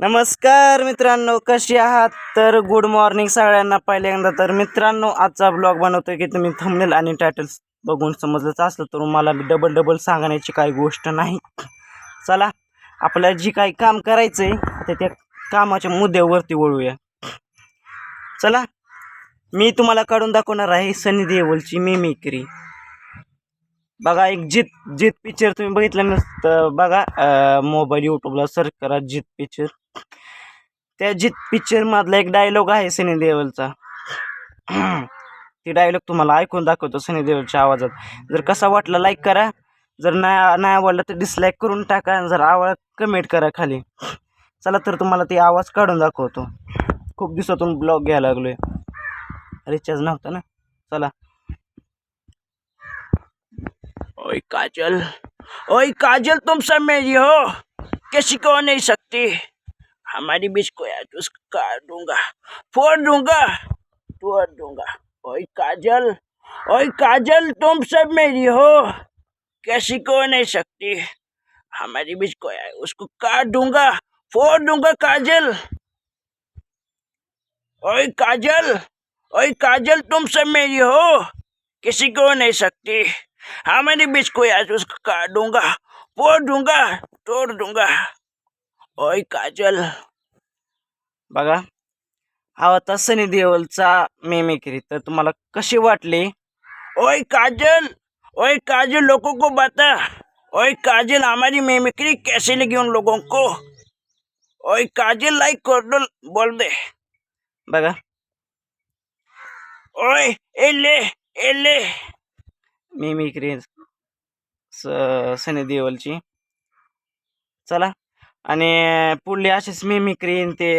नमस्कार मित्रांनो कशी आहात? तर गुड मॉर्निंग सगळ्यांना पहिल्यांदा. तर मित्रांनो आजचा ब्लॉग बनवतो की तुम्ही थंबनेल आणि टायटल्स बघून समजलंच असलं तर मला डबल डबल सांगण्याची काही गोष्ट नाही. चला आपल्याला जी काही काम करायचं आहे ते त्या कामाच्या मुद्द्यावरती वळूया. चला मी तुम्हाला काढून दाखवणार आहे सनी देओलची मिमिक्री बघा एक जित जित पिक्चर तुम्ही बघितलं नसतं बघा मोबाईल यूट्यूबला सर्च करा जित पिक्चर त्या जित पिक्चरमधला एक डायलॉग आहे सनी देओलचा. ती डायलॉग तुम्हाला ऐकून दाखवतो सनी देवलच्या आवाजात. जर कसा वाटला लाईक करा जर नाही नाही आवडला तर डिसलाईक करून टाका जर आवड कमेंट करा खाली. चला तर तुम्हाला ती आवाज काढून दाखवतो. खूप दिवसातून ब्लॉग घ्यायला लागलोय. रिचार्ज नव्हता ना? चला. ओए काजल ओए काजल, तुम सब मेरी हो। किसी को नहीं सकती। हमारी बीच को उसको काट दूँगा, फोड़ दूँगा, तोड़ दूँगा। ओए काजल ओए काजल, तुम सब मेरी हो। किसी को नहीं सकती। हमारी बीच को उसको काट दूँगा, फोड़ दूँगा काजल। ओए काजल ओए काजल, तुम सब मेरी हो। किसी को नहीं सकती। हमारे बीच कोई आज उसको काट दूंगा फोड़ दूंगा तोड़ दूंगा ओय काजल बघा हा होता सनी देओलचा मेमिक्री तर तुम्हाला कशी वाटली? ओय काजल! ओय काजल लोगों को बता। ओय काजल हमारी मेमिक्री कैसे लगी उन लोगों को? ओय काजल लाइक कर दो बोल दे। बघा. ओय ए ले ए ले। मिमिक्री स सनी देओलची चला. आणि पुढली अशीच मिमिक्री ते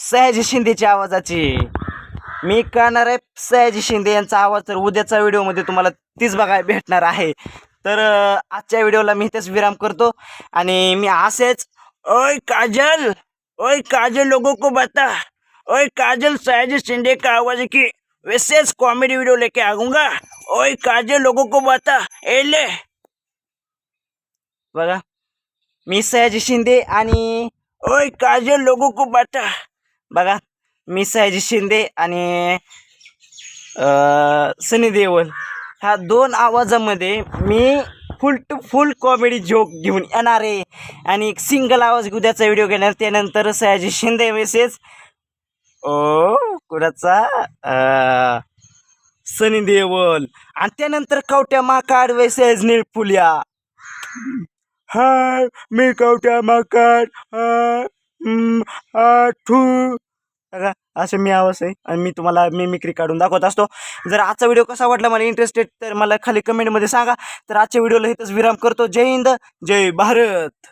सयाजी शिंदेच्या आवाजाची. मी करणार आहे सयाजी शिंदे यांचा आवाज तर उद्याच्या व्हिडिओमध्ये तुम्हाला तीच बघायला भेटणार आहे. तर आजच्या व्हिडिओला मी इथेच विराम करतो. आणि मी असेच ओय काजल! ओय काजल लोगों को बता! ओय काजल सयाजी शिंदे का आवाज की विशेष कॉमेडी वीडियो लेके आऊंगा ओय काजल लोगों को बता। ए ले। बघा. मी सयाजी शिंदे आणि ओय काजल लोगों को बता. बघा. मी सयाजी शिंदे आणि सनी देओल. ह्या दोन आवाजामध्ये मी full to full comedy joke घेऊन येणार आहे. आणि एक सिंगल आवाज उद्याचा व्हिडिओ घेणार त्यानंतर सयाजी शिंदे मेसेज ओ कुणाचा? अं, सनी देवल. आणि त्यानंतर कवट्या माकाड वेसेज निळफुल्या हाय मी कवट्या माकाड आठू. हम्म, असं मी आवाज आहे. आणि मी तुम्हाला मिमिक्री काढून दाखवत असतो. जर आजचा व्हिडिओ कसा वाटला मला इंटरेस्टेड तर मला खाली कमेंटमध्ये सांगा. तर आजच्या व्हिडिओला इथंच विराम करतो. जय हिंद जय भारत.